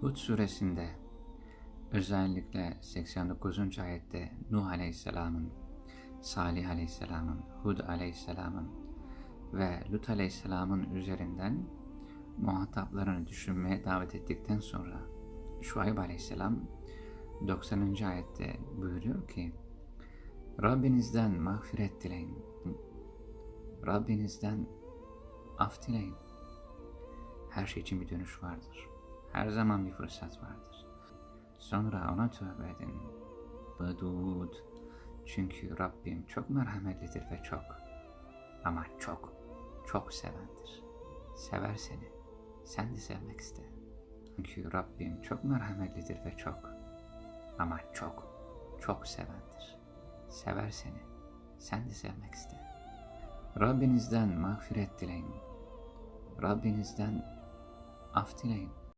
Hud suresinde özellikle 89. ayette Nuh aleyhisselamın, Salih aleyhisselamın, Hud aleyhisselamın ve Lut aleyhisselamın üzerinden muhataplarını düşünmeye davet ettikten sonra Şuayb aleyhisselam 90. ayette buyuruyor ki Rabbinizden mağfiret dileyin. Rabbinizden af dileyin. Her şey için bir dönüş vardır. Her zaman bir fırsat vardır. Sonra ona tövbe edin. Vedud. Çünkü Rabbim çok merhametlidir ve çok ama çok, çok sevendir. Sever seni. Sen de sevmek iste. Çünkü Rabbim çok merhametlidir ve çok ama çok, çok sevendir. Sever seni. Sen de sevmek iste. Rabbinizden mağfiret dileyin. Rabbinizden af dileyin.